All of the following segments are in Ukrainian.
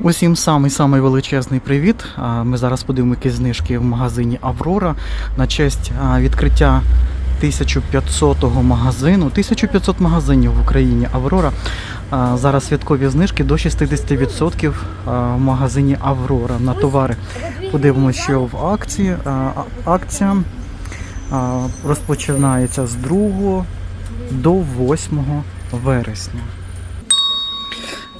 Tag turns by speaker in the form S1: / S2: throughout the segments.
S1: Усім самий самий величезний привіт. Ми зараз подивимо якісь знижки в магазині Аврора на честь відкриття 1500-го магазину. 1500 магазинів в Україні Аврора. Зараз святкові знижки до 60% в магазині Аврора на товари. Подивимося, що в акції. Акція розпочинається з 2 до 8 вересня.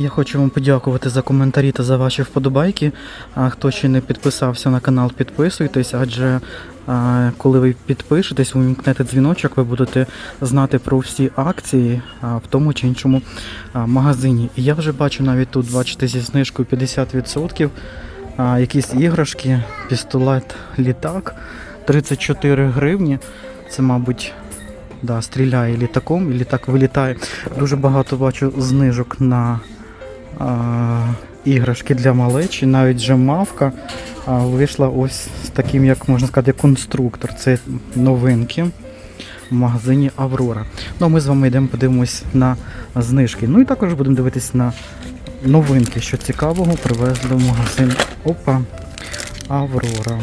S1: Я хочу вам подякувати за коментарі та за ваші вподобайки. А хто ще не підписався на канал, підписуйтесь, адже а, коли ви підпишетесь, увімкнете дзвіночок, ви будете знати про всі акції а, в тому чи іншому а, магазині. І я вже бачу навіть тут, бачите, зі знижкою 50%. А, якісь іграшки, пістолет, літак 34 гривні. Це, мабуть, да, стріляє літаком, і літак вилітає. Дуже багато бачу знижок на іграшки для малечі, навіть вже мавка вийшла ось з таким, як можна сказати, конструктор. Це новинки в магазині Аврора. Ну, а ми з вами йдемо подивимось на знижки. Ну і також будемо дивитись на новинки, що цікавого привезли в магазин Опа Аврора.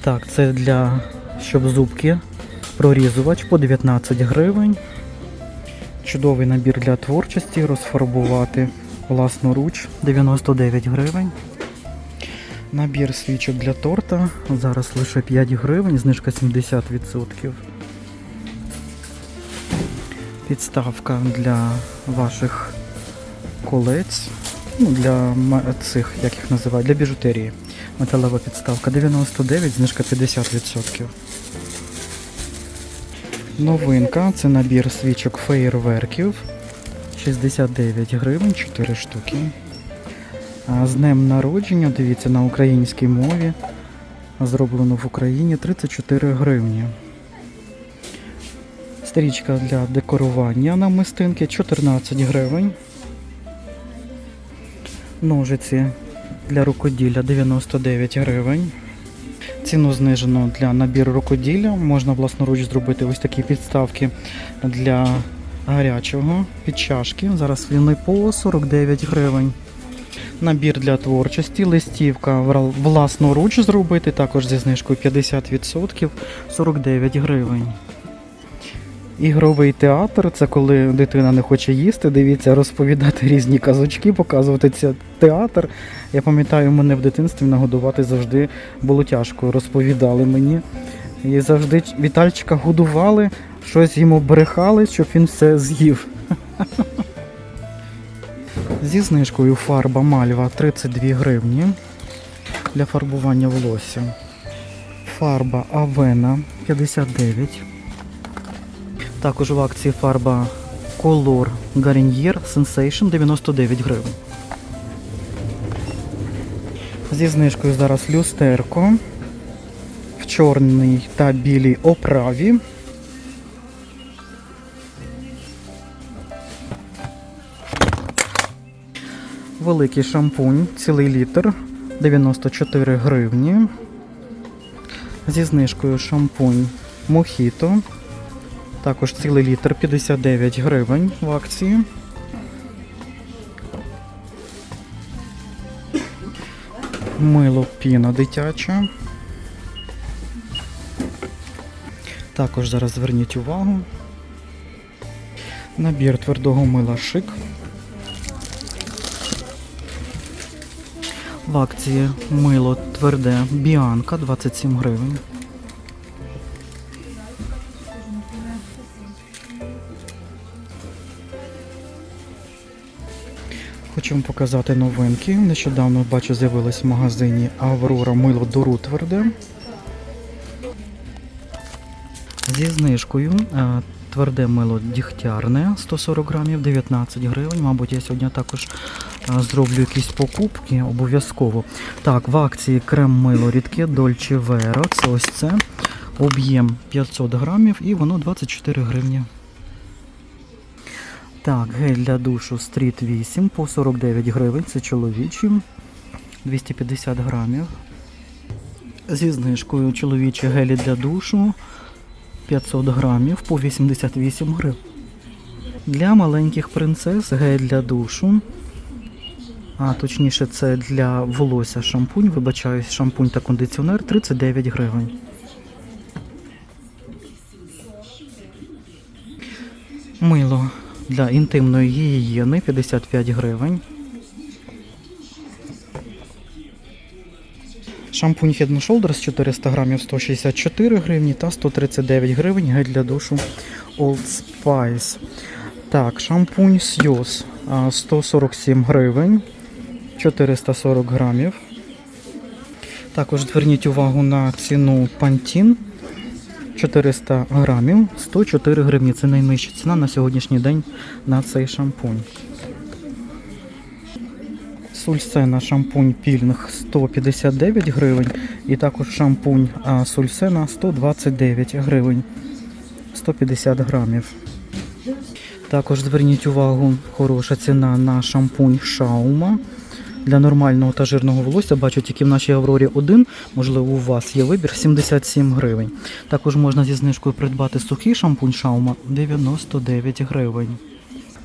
S1: Так, це для щоб зубки прорізувач по 19 гривень. Чудовий набір для творчості, розфарбувати власноруч 99 гривень. Набір свічок для торта. Зараз лише 5 гривень, знижка 70%. Підставка для ваших колець. Ну, для цих, як їх називають, для біжутерії. Металева підставка 99, знижка 50%. Новинка це набір свічок феєрверків. 69 гривень, 4 штуки. З днем народження, дивіться, на українській мові. Зроблено в Україні 34 гривні. Стрічка для декорування на мистинки 14 гривень. Ножиці для рукоділля 99 гривень. Ціну знижено для набіру рукоділля. Можна власноруч зробити ось такі підставки для гарячого під чашки. Зараз він по 49 гривень. Набір для творчості, листівка власноруч зробити, також зі знижкою 50%, 49 гривень. Ігровий театр це коли дитина не хоче їсти, дивіться, розповідати різні казочки, показувати це театр. Я пам'ятаю, мене в дитинстві нагодувати завжди було тяжко. Розповідали мені. І завжди Вітальчика годували, щось йому брехали, щоб він все з'їв. Зі знижкою фарба мальва 32 гривні для фарбування волосся. Фарба Авена 59. Також в акції фарба Color Garnier Sensation 99 гривень. Зі знижкою зараз люстерко в чорній та білій оправі. Великий шампунь, цілий літр 94 гривні. Зі знижкою шампунь Мохіто. Також цілий літр 59 гривень в акції. Мило піна дитяча. Також зараз зверніть увагу. Набір твердого мила шик. В акції мило тверде Біанка 27 гривень. Хочу вам показати новинки. Нещодавно бачу, з'явилось в магазині Аврора мило Дору тверде. Зі знижкою е, тверде мило дігтярне 140 грамів, 19 гривень. Мабуть, я сьогодні також е, зроблю якісь покупки обов'язково. Так, в акції крем мило рідке Dolce Vero. Це ось це. Об'єм 500 грамів і воно 24 гривні. Так, гель для душу Street 8 по 49 гривень. Це чоловічий. 250 грамів. Зі знижкою чоловічі гелі для душу 500 грамів по 88 гривень. Для маленьких принцес гель для душу А точніше, це для волосся шампунь. Вибачаюсь, шампунь та кондиціонер 39 гривень. Мило для інтимної гігієни 55 гривень. Шампунь Head and Shoulders 400 грамів 164 гривні та 139 гривень гель для душу Old Spice. Так, шампунь Сьюз 147 гривень 440 грамів. Також зверніть увагу на ціну Pantene 400 грамів 104 гривні. Це найнижча ціна на сьогоднішній день на цей шампунь. Сульсена шампунь пільних 159 гривень. І також шампунь Сульсена 129 гривень 150 грамів. Також зверніть увагу, хороша ціна на шампунь Шаума. Для нормального та жирного волосся бачу тільки в нашій Аврорі один, можливо, у вас є вибір 77 гривень. Також можна зі знижкою придбати сухий шампунь Шаума 99 гривень.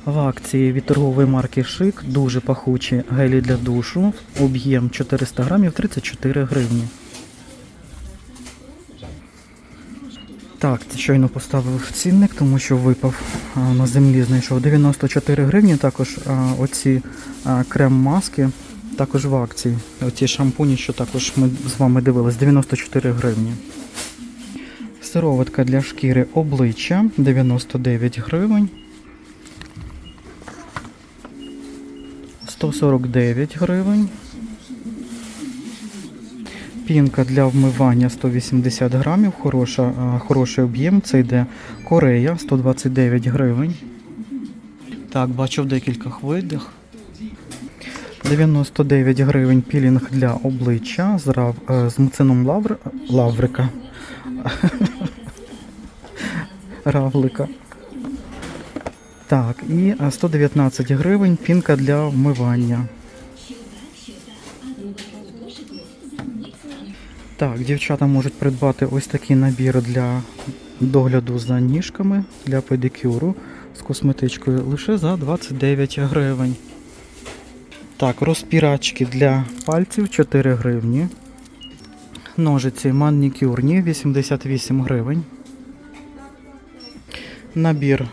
S1: В акції від торгової марки Шик дуже пахучі гелі для душу. Об'єм 400 грамів 34 гривні. Так, щойно поставив цінник, тому що випав на землі, знайшов 94 гривні. Також оці крем-маски також в акції. Оці шампуні, що також ми з вами дивились, 94 гривні. Сироватка для шкіри обличчя 99 гривень. 149 гривень. Пінка для вмивання 180 грамів, хороша, хороший об'єм. Це йде Корея 129 гривень. Так, бачу в декількох видах. 99 гривень пілінг для обличчя з, рав, е, з муцином лавр, лаврика. Равлика. Так, і 119 гривень пінка для вмивання. Так, дівчата можуть придбати ось такий набір для догляду за ніжками для педикюру з косметичкою лише за 29 гривень. Так, розпірачки для пальців 4 гривні. Ножиці манікюрні 88 гривень. Набір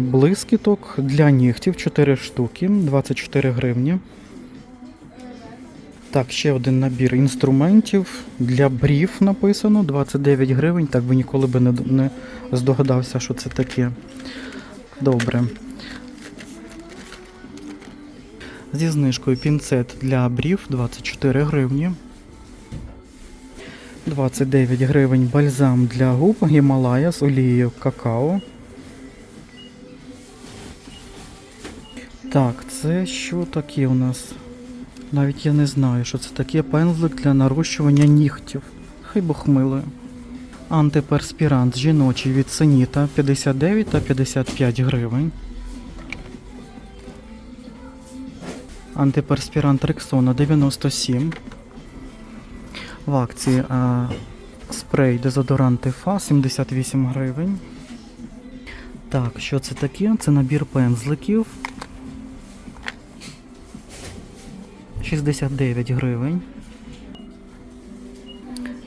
S1: блискіток для нігтів 4 штуки, 24 гривні. Так, ще один набір інструментів для брів написано 29 гривень. Так би ніколи би не, не здогадався, що це таке. Добре. Зі знижкою пінцет для брів 24 гривні. 29 гривень бальзам для губ Гімалая з олією какао. Так, це що таке у нас? Навіть я не знаю, що це таке пензлик для нарощування нігтів. Хай Бог милує. Антиперспірант жіночий від Сеніта 59 та 55 гривень. Антиперспірант Рексона 97. В акції а, спрей дезодорант Тефа 78 гривень. Так, що це таке? Це набір пензликів. 69 гривень.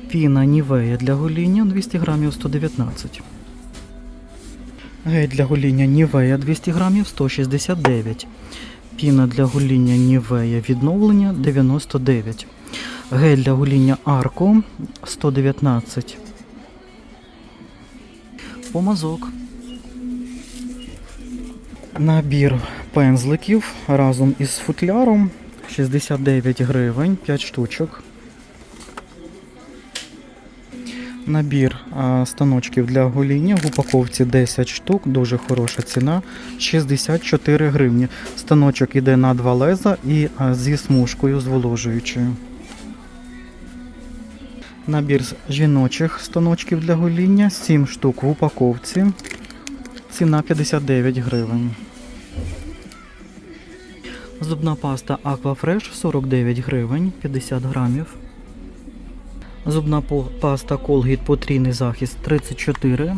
S1: Піна Нівея для гоління 200 грамів 119. Гель для гоління Нівея 200 грамів 169. Піна для гоління Нівея відновлення 99. Гель для гоління Арко 119. Помазок. Набір пензликів разом із футляром 69 гривень, 5 штучок. Набір станочків для гоління в упаковці 10 штук, дуже хороша ціна, 64 гривні. Станочок іде на два леза і зі смужкою зволожуючою. Набір жіночих станочків для гоління, 7 штук в упаковці. Ціна 59 гривень. Зубна паста Aquafresh 49 гривень 50 грамів. Зубна паста Colgate потрійний захист 34.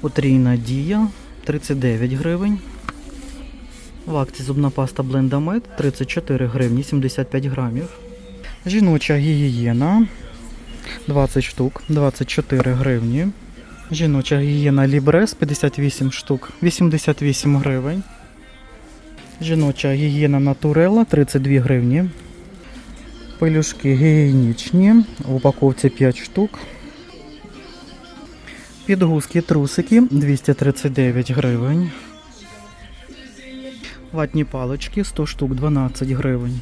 S1: Потрійна дія 39 гривень. В акції зубна паста Blendamед 34 гривні 75 грамів. Жіноча гігієна 20 штук 24 гривні. Жіноча гігієна Лібрес 58 штук 88 гривень. Жіноча гігієна Натурела 32 гривні. Пелюшки гігієнічні. В упаковці 5 штук. Підгузки трусики 239 гривень. Ватні палички 100 штук 12 гривень.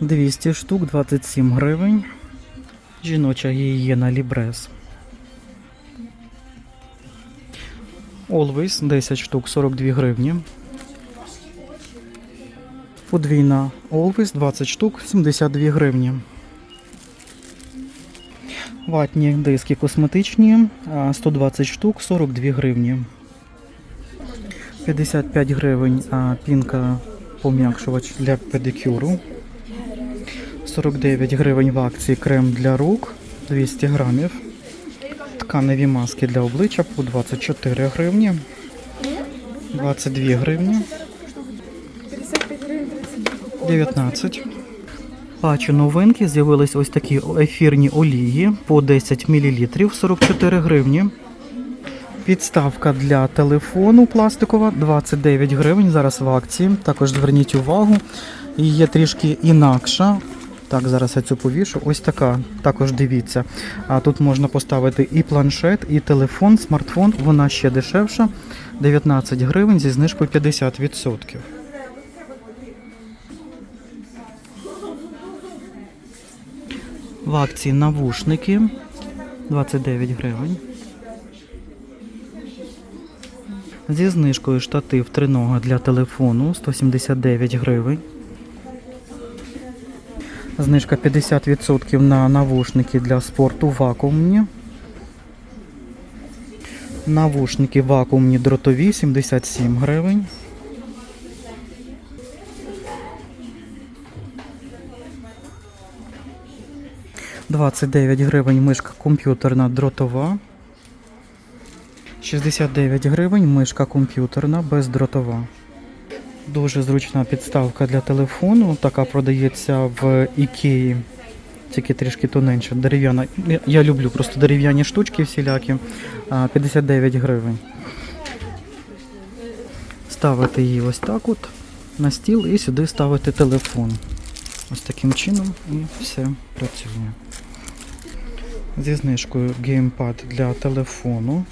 S1: 200 штук 27 гривень. Жіноча гігієна Лібрес. Always 10 штук 42 гривні. Подвійна Always 20 штук 72 гривні. Ватні диски косметичні 120 штук 42 гривні. 55 гривень пінка пом'якшувач для педикюру. 49 гривень в акції крем для рук 200 грамів. Тканеві маски для обличчя по 24 гривні. 22 гривні. 19. Бачу новинки, з'явились ось такі ефірні олії по 10 мл 44 гривні. Підставка для телефону пластикова 29 гривень. Зараз в акції. Також зверніть увагу. Є трішки інакша. Так, зараз я цю повішу. Ось така. Також дивіться. А тут можна поставити і планшет, і телефон, смартфон. Вона ще дешевша. 19 гривень зі знижкою 50%. В акції навушники 29 гривень. Зі знижкою штатив тринога для телефону 179 гривень. Знижка 50% на навушники для спорту вакуумні. Навушники вакуумні дротові 77 гривень. – 29 гривень мишка комп'ютерна дротова. 69 гривень мишка комп'ютерна бездротова. Дуже зручна підставка для телефону. Така продається в Ікеї. Тільки трішки тоненьша, дерев'яна. Я люблю просто дерев'яні штучки всілякі. 59 гривень. Ставити її ось так от на стіл і сюди ставити телефон. Ось таким чином і все працює. Зі знижкою геймпад для телефону.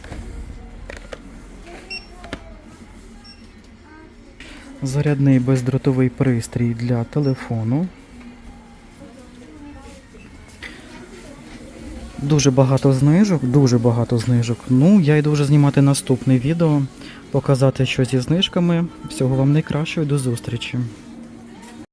S1: Зарядний бездротовий пристрій для телефону. Дуже багато знижок, дуже багато знижок. Ну, я йду вже знімати наступне відео, показати, що зі знижками. Всього вам найкращого і до зустрічі.